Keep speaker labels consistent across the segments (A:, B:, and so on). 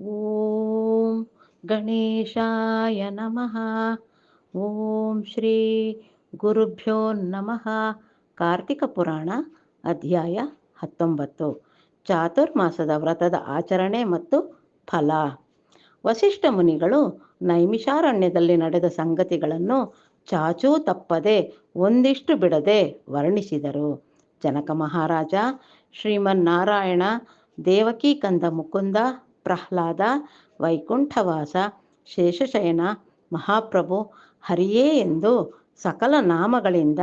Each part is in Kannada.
A: ಓಂ ಗಣೇಶಾಯ ನಮಃ ಓಂ ಶ್ರೀ ಗುರುಭ್ಯೋ ನಮಃ ಕಾರ್ತಿಕ ಪುರಾಣ ಅಧ್ಯಾಯ ಹತ್ತೊಂಬತ್ತು. ಚಾತುರ್ಮಾಸದ ವ್ರತದ ಆಚರಣೆ ಮತ್ತು ಫಲ. ವಸಿಷ್ಠ ಮುನಿಗಳು ನೈಮಿಷಾರಣ್ಯದಲ್ಲಿ ನಡೆದ ಸಂಗತಿಗಳನ್ನು ಚಾಚೂ ತಪ್ಪದೆ ಒಂದಿಷ್ಟು ಬಿಡದೆ ವರ್ಣಿಸಿದರು. ಜನಕ ಮಹಾರಾಜ ಶ್ರೀಮನ್ನಾರಾಯಣ ದೇವಕೀ ಕಂದ ಮುಕುಂದ ಪ್ರಹ್ಲಾದ, ವೈಕುಂಠವಾಸ, ಶೇಷಶಯನ, ಮಹಾಪ್ರಭು, ಹರಿಯೇ ಎಂದು ಸಕಲ ನಾಮಗಳಿಂದ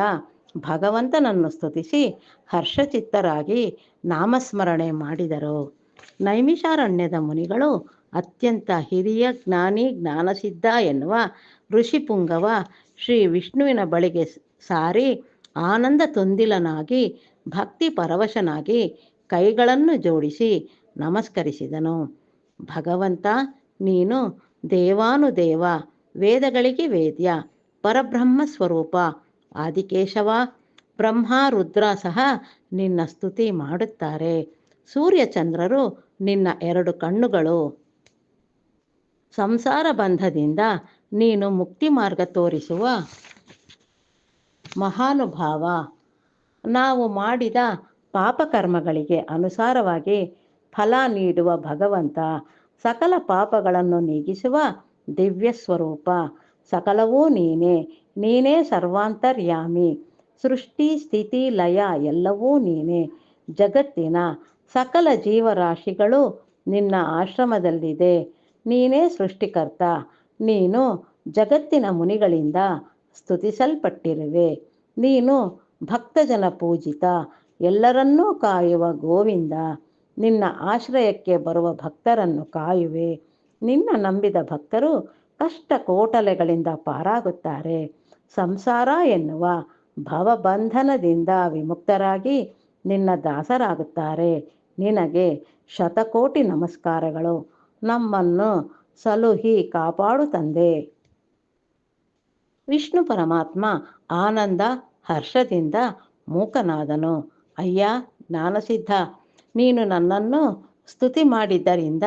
A: ಭಗವಂತನನ್ನು ಸ್ತುತಿಸಿ ಹರ್ಷಚಿತ್ತರಾಗಿ ನಾಮಸ್ಮರಣೆ ಮಾಡಿದರು. ನೈಮಿಷಾರಣ್ಯದ ಮುನಿಗಳು ಅತ್ಯಂತ ಹಿರಿಯ ಜ್ಞಾನಿ ಜ್ಞಾನಸಿದ್ಧ ಎನ್ನುವ ಋಷಿಪುಂಗವ ಶ್ರೀ ವಿಷ್ಣುವಿನ ಬಳಿಗೆ ಸಾರಿ ಆನಂದ ತುಂದಿಲನಾಗಿ ಭಕ್ತಿ ಪರವಶನಾಗಿ ಕೈಗಳನ್ನು ಜೋಡಿಸಿ ನಮಸ್ಕರಿಸಿದನು. ಭಗವಂತ, ನೀನು ದೇವಾನುದೇವ, ವೇದಗಳಿಗೆ ವೇದ್ಯ, ಪರಬ್ರಹ್ಮ ಸ್ವರೂಪ, ಆದಿಕೇಶವ, ಬ್ರಹ್ಮ, ರುದ್ರ ಸಹ ನಿನ್ನ ಸ್ತುತಿ ಮಾಡುತ್ತಾರೆ. ಸೂರ್ಯಚಂದ್ರರು ನಿನ್ನ ಎರಡು ಕಣ್ಣುಗಳು. ಸಂಸಾರ ಬಂಧದಿಂದ ನೀನು ಮುಕ್ತಿ ಮಾರ್ಗ ತೋರಿಸುವ ಮಹಾನುಭಾವ. ನಾವು ಮಾಡಿದ ಪಾಪಕರ್ಮಗಳಿಗೆ ಅನುಸಾರವಾಗಿ ಫಲ ನೀಡುವ ಭಗವಂತ. ಸಕಲ ಪಾಪಗಳನ್ನು ನೀಗಿಸುವ ದಿವ್ಯ ಸ್ವರೂಪ. ಸಕಲವೂ ನೀನೇ ನೀನೇ ಸರ್ವಾಂತರ್ಯಾಮಿ. ಸೃಷ್ಟಿ, ಸ್ಥಿತಿ, ಲಯ ಎಲ್ಲವೂ ನೀನೇ. ಜಗತ್ತಿನ ಸಕಲ ಜೀವರಾಶಿಗಳು ನಿನ್ನ ಆಶ್ರಮದಲ್ಲಿದೆ. ನೀನೇ ಸೃಷ್ಟಿಕರ್ತ. ನೀನು ಜಗತ್ತಿನ ಮುನಿಗಳಿಂದ ಸ್ತುತಿಸಲ್ಪಟ್ಟಿರುವೆ. ನೀನು ಭಕ್ತಜನ ಪೂಜಿತ. ಎಲ್ಲರನ್ನೂ ಕಾಯುವ ಗೋವಿಂದ. ನಿನ್ನ ಆಶ್ರಯಕ್ಕೆ ಬರುವ ಭಕ್ತರನ್ನು ಕಾಯುವೆ. ನಿನ್ನ ನಂಬಿದ ಭಕ್ತರು ಕಷ್ಟ ಕೋಟಲೆಗಳಿಂದ ಪಾರಾಗುತ್ತಾರೆ. ಸಂಸಾರ ಎನ್ನುವ ಭವಬಂಧನದಿಂದ ವಿಮುಕ್ತರಾಗಿ ನಿನ್ನ ದಾಸರಾಗುತ್ತಾರೆ. ನಿನಗೆ ಶತಕೋಟಿ ನಮಸ್ಕಾರಗಳು. ನಮ್ಮನ್ನು ಸಲುಹಿ ಕಾಪಾಡು ತಂದೆ. ವಿಷ್ಣು ಪರಮಾತ್ಮ ಆನಂದ ಹರ್ಷದಿಂದ ಮೂಕನಾದನು. ಅಯ್ಯ ಜ್ಞಾನಸಿದ್ಧ ನೀನು ನನ್ನನ್ನು ಸ್ತುತಿ ಮಾಡಿದ್ದರಿಂದ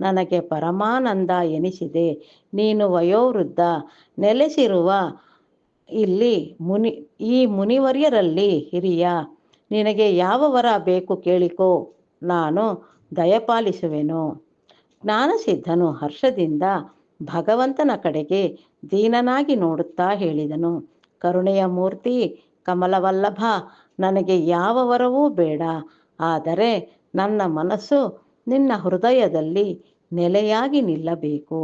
A: ನನಗೆ ಪರಮಾನಂದ ಎನಿಸಿದೆ. ನೀನು ವಯೋವೃದ್ಧ, ನೆಲೆಸಿರುವ ಇಲ್ಲಿ ಮುನಿ, ಈ ಮುನಿವರ್ಯರಲ್ಲಿ ಹಿರಿಯ. ನಿನಗೆ ಯಾವ ವರ ಬೇಕು ಕೇಳಿಕೋ, ನಾನು ದಯಪಾಲಿಸುವೆನು. ಜ್ಞಾನಸಿದ್ಧನು ಹರ್ಷದಿಂದ ಭಗವಂತನ ಕಡೆಗೆ ದೀನನಾಗಿ ನೋಡುತ್ತಾ ಹೇಳಿದನು. ಕರುಣೆಯ ಮೂರ್ತಿ ಕಮಲವಲ್ಲಭ, ನನಗೆ ಯಾವ ವರವೂ ಬೇಡ. ಆದರೆ ನನ್ನ ಮನಸ್ಸು ನಿನ್ನ ಹೃದಯದಲ್ಲಿ ನೆಲೆಯಾಗಿ ನಿಲ್ಲಬೇಕು.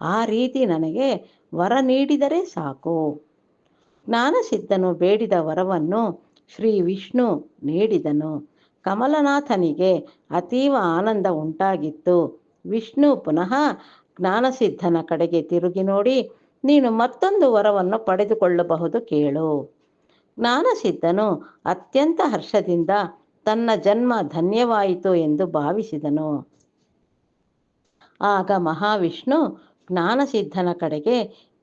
A: ಆ ರೀತಿ ನನಗೆ ವರ ನೀಡಿದರೆ ಸಾಕು. ಜ್ಞಾನಸಿದ್ಧನು ಬೇಡಿದ ವರವನ್ನು ಶ್ರೀ ವಿಷ್ಣು ನೀಡಿದನು. ಕಮಲನಾಥನಿಗೆ ಅತೀವ ಆನಂದ ಉಂಟಾಗಿತ್ತು. ವಿಷ್ಣು ಪುನಃ ಜ್ಞಾನಸಿದ್ಧನ ಕಡೆಗೆ ತಿರುಗಿ ನೋಡಿ, ನೀನು ಮತ್ತೊಂದು ವರವನ್ನು ಪಡೆದುಕೊಳ್ಳಬಹುದು ಕೇಳು. ಜ್ಞಾನಸಿದ್ಧನು ಅತ್ಯಂತ ಹರ್ಷದಿಂದ ತನ್ನ ಜನ್ಮ ಧನ್ಯವಾಯಿತು ಎಂದು ಭಾವಿಸಿದನು. ಆಗ ಮಹಾವಿಷ್ಣು ಜ್ಞಾನಸಿದ್ಧನ ಕಡೆಗೆ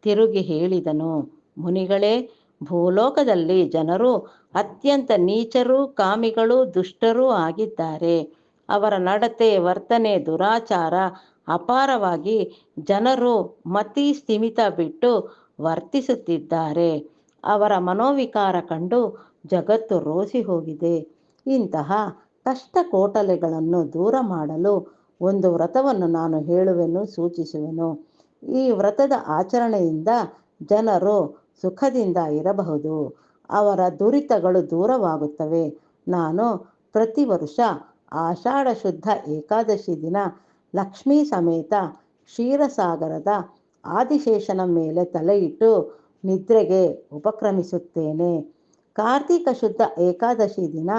A: ತಿರುಗಿ ಹೇಳಿದನು, ಮುನಿಗಳೇ, ಭೂಲೋಕದಲ್ಲಿ ಜನರು ಅತ್ಯಂತ ನೀಚರು, ಕಾಮಿಗಳು, ದುಷ್ಟರೂ ಆಗಿದ್ದಾರೆ. ಅವರ ನಡತೆ, ವರ್ತನೆ, ದುರಾಚಾರ ಅಪಾರವಾಗಿ ಜನರು ಮತಿ ಸ್ಥಿಮಿತ ಬಿಟ್ಟು ವರ್ತಿಸುತ್ತಿದ್ದಾರೆ. ಅವರ ಮನೋವಿಕಾರ ಕಂಡು ಜಗತ್ತು ರೋಸಿ ಹೋಗಿದೆ. ಇಂತಹ ಕಷ್ಟ ಕೋಟಲೆಗಳನ್ನು ದೂರ ಮಾಡಲು ಒಂದು ವ್ರತವನ್ನು ನಾನು ಹೇಳುವೆನು, ಸೂಚಿಸುವೆನು. ಈ ವ್ರತದ ಆಚರಣೆಯಿಂದ ಜನರು ಸುಖದಿಂದ ಇರಬಹುದು. ಅವರ ದುರಿತಗಳು ದೂರವಾಗುತ್ತವೆ. ನಾನು ಪ್ರತಿ ವರ್ಷ ಆಷಾಢ ಶುದ್ಧ ಏಕಾದಶಿ ದಿನ ಲಕ್ಷ್ಮೀ ಸಮೇತ ಕ್ಷೀರಸಾಗರದ ಆದಿಶೇಷನ ಮೇಲೆ ತಲೆಯಿಟ್ಟು ನಿದ್ರೆಗೆ ಉಪಕ್ರಮಿಸುತ್ತೇನೆ. ಕಾರ್ತಿಕ ಶುದ್ಧ ಏಕಾದಶಿ ದಿನ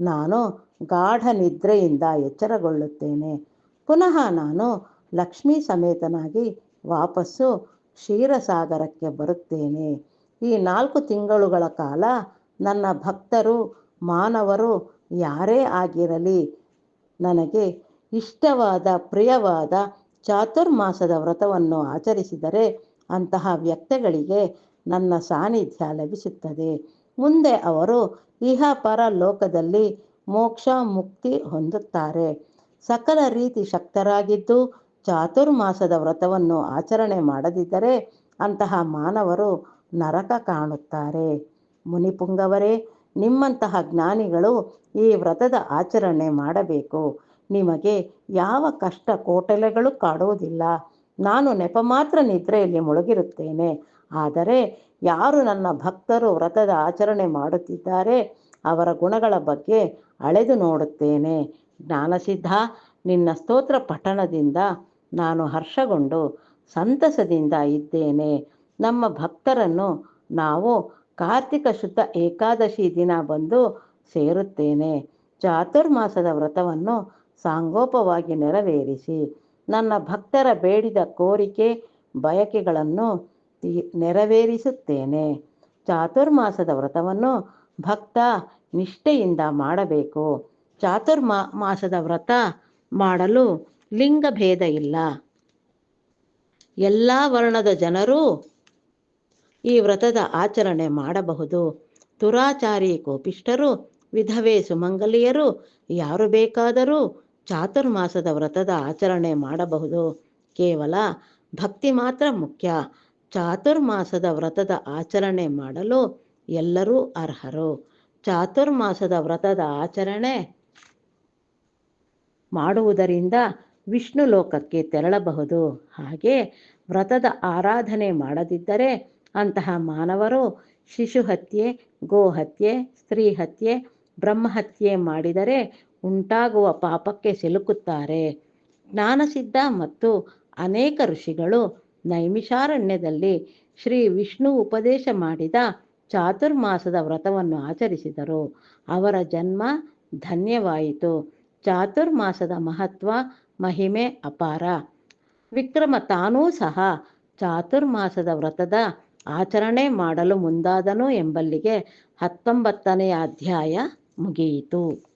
A: ನಾನು ಗಾಢ ನಿದ್ರೆಯಿಂದ ಎಚ್ಚರಗೊಳ್ಳುತ್ತೇನೆ. ಪುನಃ ನಾನು ಲಕ್ಷ್ಮೀ ಸಮೇತನಾಗಿ ವಾಪಸ್ಸು ಕ್ಷೀರಸಾಗರಕ್ಕೆ ಬರುತ್ತೇನೆ. ಈ ನಾಲ್ಕು ತಿಂಗಳುಗಳ ಕಾಲ ನನ್ನ ಭಕ್ತರು, ಮಾನವರು ಯಾರೇ ಆಗಿರಲಿ, ನನಗೆ ಇಷ್ಟವಾದ, ಪ್ರಿಯವಾದ ಚಾತುರ್ಮಾಸದ ವ್ರತವನ್ನು ಆಚರಿಸಿದರೆ ಅಂತಹ ವ್ಯಕ್ತಿಗಳಿಗೆ ನನ್ನ ಸಾನ್ನಿಧ್ಯ ಲಭಿಸುತ್ತದೆ. ಮುಂದೆ ಅವರು ಇಹ ಪರ ಲೋಕದಲ್ಲಿ ಮೋಕ್ಷ ಮುಕ್ತಿ ಹೊಂದುತ್ತಾರೆ. ಸಕಲ ರೀತಿ ಶಕ್ತರಾಗಿದ್ದು ಚಾತುರ್ಮಾಸದ ವ್ರತವನ್ನು ಆಚರಣೆ ಮಾಡದಿದ್ದರೆ ಅಂತಹ ಮಾನವರು ನರಕ ಕಾಣುತ್ತಾರೆ. ಮುನಿಪುಂಗವರೇ, ನಿಮ್ಮಂತಹ ಜ್ಞಾನಿಗಳು ಈ ವ್ರತದ ಆಚರಣೆ ಮಾಡಬೇಕು. ನಿಮಗೆ ಯಾವ ಕಷ್ಟ ಕೋಟಲೆಗಳು ಕಾಡುವುದಿಲ್ಲ. ನಾನು ನೆಪ ಮಾತ್ರ ನಿದ್ರೆಯಲ್ಲಿ ಮುಳುಗಿರುತ್ತೇನೆ. ಆದರೆ ಯಾರು ನನ್ನ ಭಕ್ತರು ವ್ರತದ ಆಚರಣೆ ಮಾಡುತ್ತಿದ್ದಾರೆ, ಅವರ ಗುಣಗಳ ಬಗ್ಗೆ ಅಳೆದು ನೋಡುತ್ತೇನೆ. ಜ್ಞಾನಸಿದ್ಧ, ನಿನ್ನ ಸ್ತೋತ್ರ ಪಠಣದಿಂದ ನಾನು ಹರ್ಷಗೊಂಡು ಸಂತಸದಿಂದ ಇದ್ದೇನೆ. ನಮ್ಮ ಭಕ್ತರನ್ನು ನಾವು ಕಾರ್ತಿಕ ಶುದ್ಧ ಏಕಾದಶಿ ದಿನ ಬಂದು ಸೇರುತ್ತೇನೆ. ಚಾತುರ್ಮಾಸದ ವ್ರತವನ್ನು ಸಾಂಗೋಪವಾಗಿ ನೆರವೇರಿಸಿ, ನನ್ನ ಭಕ್ತರ ಬೇಡಿದ ಕೋರಿಕೆ, ಬಯಕೆಗಳನ್ನು ನೆರವೇರಿಸುತ್ತೇನೆ. ಚಾತುರ್ಮಾಸದ ವ್ರತವನ್ನು ಭಕ್ತ ನಿಷ್ಠೆಯಿಂದ ಮಾಡಬೇಕು. ಚಾತುರ್ಮಾ, ಮಾಸದ ವ್ರತ ಮಾಡಲು ಲಿಂಗಭೇದ ಇಲ್ಲ. ಎಲ್ಲ ವರ್ಣದ ಜನರು ಈ ವ್ರತದ ಆಚರಣೆ ಮಾಡಬಹುದು. ತುರಾಚಾರಿ ಕೋಪಿಷ್ಟರು ವಿಧವೆ ಸುಮಂಗಲಿಯರು, ಯಾರು ಬೇಕಾದರೂ ಚಾತುರ್ಮಾಸದ ವ್ರತದ ಆಚರಣೆ ಮಾಡಬಹುದು. ಕೇವಲ ಭಕ್ತಿ ಮಾತ್ರ ಮುಖ್ಯ. ಚಾತುರ್ಮಾಸದ ವ್ರತದ ಆಚರಣೆ ಮಾಡಲು ಎಲ್ಲರೂ ಅರ್ಹರು. ಚಾತುರ್ಮಾಸದ ವ್ರತದ ಆಚರಣೆ ಮಾಡುವುದರಿಂದ ವಿಷ್ಣು ಲೋಕಕ್ಕೆ ತೆರಳಬಹುದು. ಹಾಗೆ ವ್ರತದ ಆರಾಧನೆ ಮಾಡದಿದ್ದರೆ ಅಂತಹ ಮಾನವರು ಶಿಶುಹತ್ಯೆ ಗೋಹತ್ಯೆ ಸ್ತ್ರೀ ಹತ್ಯೆ ಬ್ರಹ್ಮಹತ್ಯೆ ಮಾಡಿದರೆ ಉಂಟಾಗುವ ಪಾಪಕ್ಕೆ ಸಿಲುಕುತ್ತಾರೆ. ಜ್ಞಾನಸಿದ್ಧ ಮತ್ತು ಅನೇಕ ಋಷಿಗಳು ನೈಮಿಷಾರಣ್ಯದಲ್ಲಿ ಶ್ರೀ ವಿಷ್ಣು ಉಪದೇಶ ಮಾಡಿದ ಚಾತುರ್ಮಾಸದ ವ್ರತವನ್ನು ಆಚರಿಸಿದರು. ಅವರ ಜನ್ಮ ಧನ್ಯವಾಯಿತು. ಚಾತುರ್ಮಾಸದ ಮಹತ್ವ, ಮಹಿಮೆ ಅಪಾರ. ವಿಕ್ರಮ ತಾನೂ ಸಹ ಚಾತುರ್ಮಾಸದ ವ್ರತದ ಆಚರಣೆ ಮಾಡಲು ಮುಂದಾದನು ಎಂಬಲ್ಲಿಗೆ ಹತ್ತೊಂಬತ್ತನೆಯ ಅಧ್ಯಾಯ ಮುಗಿಯಿತು.